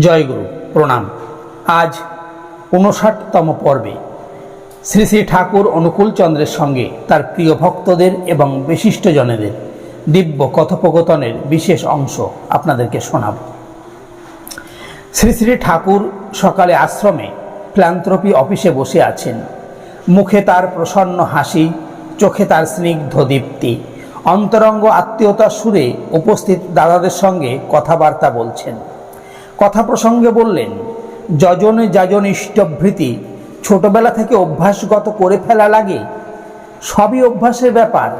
জয়গুরু, প্রণাম। আজ ঊনষাটতম পর্বে শ্রী শ্রী ঠাকুর অনুকূল চন্দ্রের সঙ্গে তার প্রিয় ভক্তদের এবং বিশিষ্টজনেদের দিব্য কথোপকথনের বিশেষ অংশ আপনাদেরকে শোনাব। শ্রী শ্রী ঠাকুর সকালে আশ্রমে প্ল্যান্থ্রপি অফিসে বসে আছেন। মুখে তার প্রসন্ন হাসি, চোখে তার স্নিগ্ধ দীপ্তি, অন্তরঙ্গ আত্মীয়তার সুরে উপস্থিত দাদাদের সঙ্গে কথাবার্তা বলছেন। কথা প্রসঙ্গে বললেন, যজনে যাজন ইষ্টভৃতি, ছোটবেলা থেকে অভ্যাসগত করে ফেলা লাগে। সবই অভ্যাসের ব্যাপার।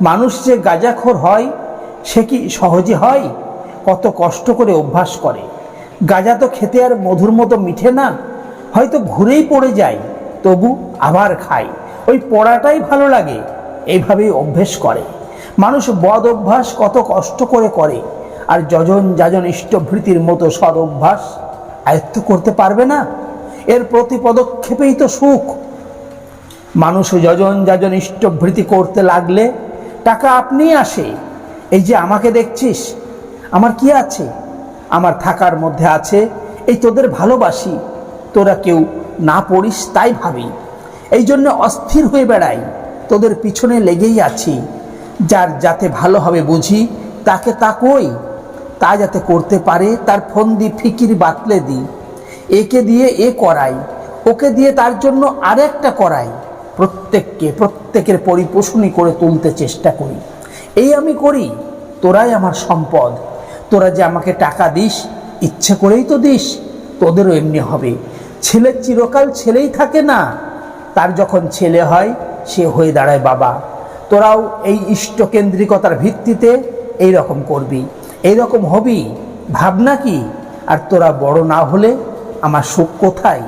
মানুষ যে গাঁজাখোর হয়, সে কি সহজে হয়? কত কষ্ট করে অভ্যাস করে। গাঁজা তো খেতে আর মধুর মতো মিঠে না। হয়তো ঘুরেই পড়ে যায়, তবু আবার খায়। ওই পড়াটাই ভালো লাগে। এইভাবেই অভ্যেস করে। মানুষ বদ অভ্যাস কত কষ্ট করে করে। আর যজন যাজন ইষ্টভৃতির মতো সদ অভ্যাস, আয়ত্ত করতে পারবে না? এর প্রতি পদক্ষেপেই তো সুখ। মানুষ যজন যাজন ইষ্টভৃতি করতে লাগলে টাকা আপনিই আসে। এই যে আমাকে দেখছিস, আমার কি আছে? আমার থাকার মধ্যে আছে, এই তোদের ভালোবাসি। তোরা কেউ না পড়িস তাই ভাবি। এই জন্য অস্থির হয়ে বেড়াই। তোদের পিছনে লেগেই আছি। যার যাতে ভালো হবে বুঝি, তাকে তা কই? তা যাতে করতে পারে, তার ফোন ফন্দি ফিকির বাতলে দিই। একে দিয়ে এ করাই, ওকে দিয়ে তার জন্য আরেকটা করাই। প্রত্যেককে, প্রত্যেকের পরিপোষণই করে তুলতে চেষ্টা করি। এই আমি করি, তোরাই আমার সম্পদ। তোরা যে আমাকে টাকা দিস, ইচ্ছে করেই তো দিস, তোদেরও এমনি হবে। ছেলে চিরকাল ছেলেই থাকে না, তার যখন ছেলে হয়, সে হয়ে দাঁড়ায় বাবা। তোরাও এই ইষ্টকেন্দ্রিকতার ভিত্তিতে এই রকম করবি। এই রকম হবি? ভাবনা কি? আর তোরা বড় না হলে আমার সুখ কোথায়?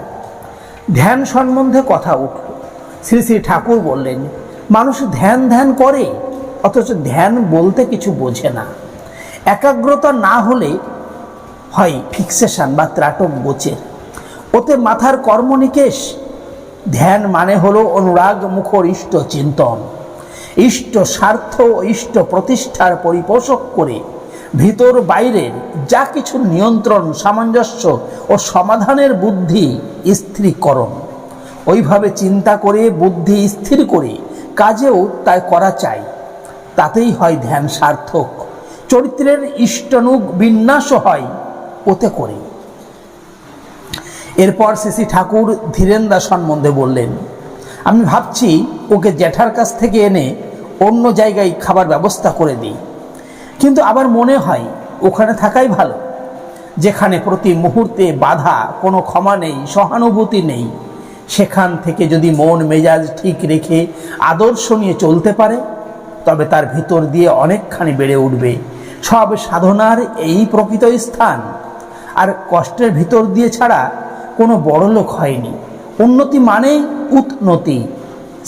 ধ্যান সম্বন্ধে কথা উঠল শ্রী শ্রী ঠাকুর বললেন, মানুষ ধ্যান ধ্যান করে, অথচ ধ্যান বলতে কিছু বোঝে না। একাগ্রতা না হলে হয় ফিক্সেশন বা ত্রাটক গোচের ওতে মাথার কর্মনিকেশ। ধ্যান মানে হলো অনুরাগ মুখর ইষ্ট চিন্তন। ইষ্ট স্বার্থ ইষ্ট প্রতিষ্ঠার পরিপোষক করে। ভিতর বাইরের যা কিছু নিয়ন্ত্রণ, সামঞ্জস্য ও সমাধানের বুদ্ধি স্থিরীকরণ। ওইভাবে চিন্তা করে, বুদ্ধি স্থির করে কাজেও তাই করা চাই। তাতেই হয় ধ্যান সার্থক। চরিত্রের ইষ্টনুক বিন্যাসও হয় ওতে করে। এরপর শ্রী ঠাকুর ধীরেন্দা সম্বন্ধে বললেন, আমি ভাবছি ওকে জ্যাঠার কাছ থেকে এনে অন্য জায়গায় খাবার ব্যবস্থা করে দিই। কিন্তু আবার মনে হয় ওখানে থাকাই ভালো, যেখানে প্রতি মুহূর্তে বাধা, কোনো ক্ষমা নেই, সহানুভূতি নেই, সেখান থেকে যদি মন মেজাজ ঠিক রেখে আদর্শ নিয়ে চলতে পারে, তবে তার ভিতর দিয়ে অনেকখানি বেড়ে উঠবে। সব সাধনার এই প্রকৃত স্থান। আর কষ্টের ভিতর দিয়ে ছাড়া কোনো বড় লোক হয়নি। উন্নতি মানেই উন্নতি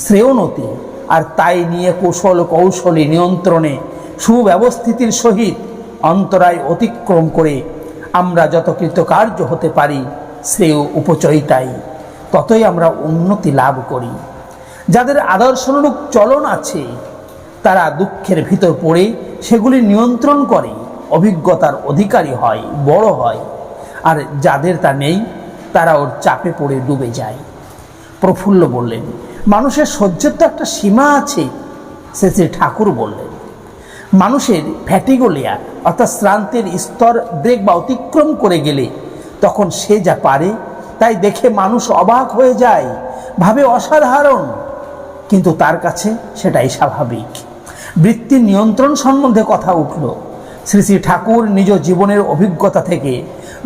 শ্রেয়োন্নতি আর তাই নিয়ে কৌশল কৌশলী নিয়ন্ত্রণে সুব্যবস্থিতির সহিত অন্তরায় অতিক্রম করে আমরা যত কৃতকার্য হতে পারি, শ্রেয় উপচয়িতাই ততই আমরা উন্নতি লাভ করি। যাদের আদর্শনুরূপ চলন আছে, তারা দুঃখের ভিতর পড়ে সেগুলি নিয়ন্ত্রণ করে, অভিজ্ঞতার অধিকারী হয়, বড় হয়। আর যাদের তা নেই তারা ওর চাপে পড়ে ডুবে যায়। প্রফুল্ল বললেন, মানুষের সহ্যের তো একটা সীমা আছে সে শ্রী ঠাকুর বললেন। মানুষের ফ্যাটিগোলিয়া অর্থাৎ শ্রান্তির স্তর ব্রেক বা অতিক্রম করে গেলে তখন সে যা পারে, তাই দেখে মানুষ অবাক হয়ে যায়, ভাবে অসাধারণ। কিন্তু তার কাছে সেটাই স্বাভাবিক। বৃত্তির নিয়ন্ত্রণ সম্বন্ধে কথা উঠল। শ্রী শ্রী ঠাকুর নিজ জীবনের অভিজ্ঞতা থেকে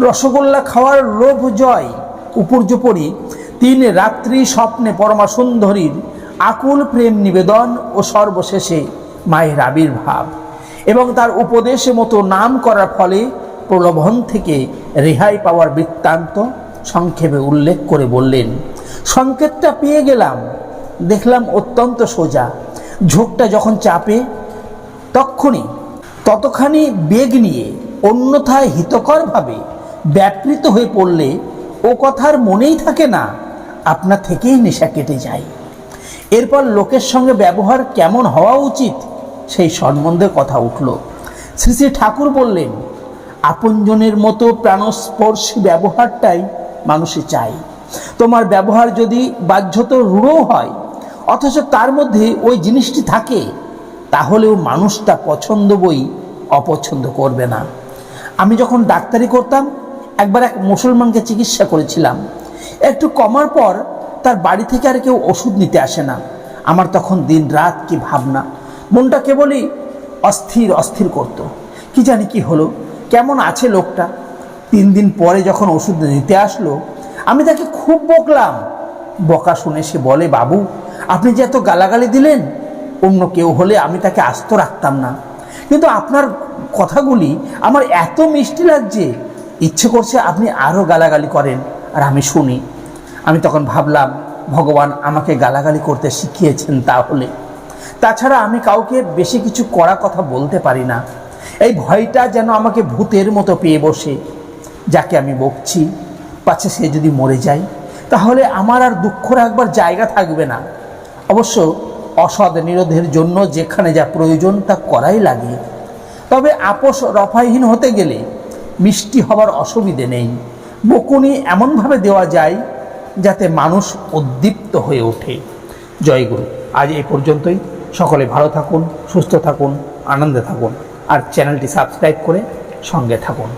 রসগোল্লা খাওয়ার লোভ জয়, উপর্যপরি তিন রাত্রি স্বপ্নে পরমা সুন্দরীর আকুল প্রেম নিবেদন ও সর্বশেষে মায়ের আবির্ভাব এবং তার উপদেশে মতো নাম করার ফলে প্রলোভন থেকে রেহাই পাওয়ার বৃত্তান্ত সংক্ষেপে উল্লেখ করে বললেন, সংকেতটা পেয়ে গেলাম। দেখলাম অত্যন্ত সোজা। ঝোঁকটা যখন চাপে, তক্ষণি ততখানি বেগ নিয়ে অন্যথায় হিতকরভাবে ব্যাপৃত হয়ে পড়লে ও কথার মনেই থাকে না আপনার থেকেই নেশা কেটে যায়। এরপর লোকের সঙ্গে ব্যবহার কেমন হওয়া উচিত? সেই সম্বন্ধে কথা উঠল। শ্রী শ্রী ঠাকুর বললেন, আপনজনের মতো প্রাণস্পর্শী ব্যবহারটাই মানুষে চাই তোমার ব্যবহার যদি বাহ্যত রূঢ় হয়, অথচ তার মধ্যে ওই জিনিসটি থাকে, তাহলেও মানুষ তা পছন্দ বই অপছন্দ করবে না। আমি যখন ডাক্তারি করতাম, একবার এক মুসলমানকে চিকিৎসা করেছিলাম। একটু কমার পর তার বাড়ি থেকে আর কেউ ওষুধ নিতে আসে না। আমার তখন দিন রাত কি ভাবনা। মনটা কেবলই অস্থির অস্থির করতো। কি জানি কি হলো, কেমন আছে লোকটা। তিন দিন পরে যখন ওষুধ নিতে আসলো, আমি তাকে খুব বকলাম। বকা শুনে সে বলে, বাবু, আপনি যে এত গালাগালি দিলেন, অন্য কেউ হলে আমি তাকে আস্ত রাখতাম না। কিন্তু আপনার কথাগুলি আমার এত মিষ্টি লাগছে। ইচ্ছে করছে আপনি আরও গালাগালি করেন। আর আমি শুনি আমি তখন ভাবলাম, ভগবান আমাকে গালাগালি করতে শিখিয়েছেন তাহলে। তাছাড়া আমি কাউকে বেশি কিছু করা কথা বলতে পারি না। এই ভয়টা যেন আমাকে ভূতের মতো পেয়ে বসে, যাকে আমি বকছি, পাছে সে যদি মরে যায়, তাহলে আমার আর দুঃখ রাখবার জায়গা থাকবে না। অবশ্য অসৎ নিরোধের জন্য যেখানে যা প্রয়োজন তা করাই লাগে। তবে আপোষ রফাহীন হতে গেলে মিষ্টি হবার অসুবিধে নেই। বকুনি এমনভাবে দেওয়া যায় যাতে মানুষ উদ্দীপ্ত হয়ে ওঠে। জয়গুরু আজ এ পর্যন্তই। সকলে ভালো থাকুন, সুস্থ থাকুন, আনন্দে থাকুন। আর চ্যানেলটি সাবস্ক্রাইব করে সঙ্গে থাকুন।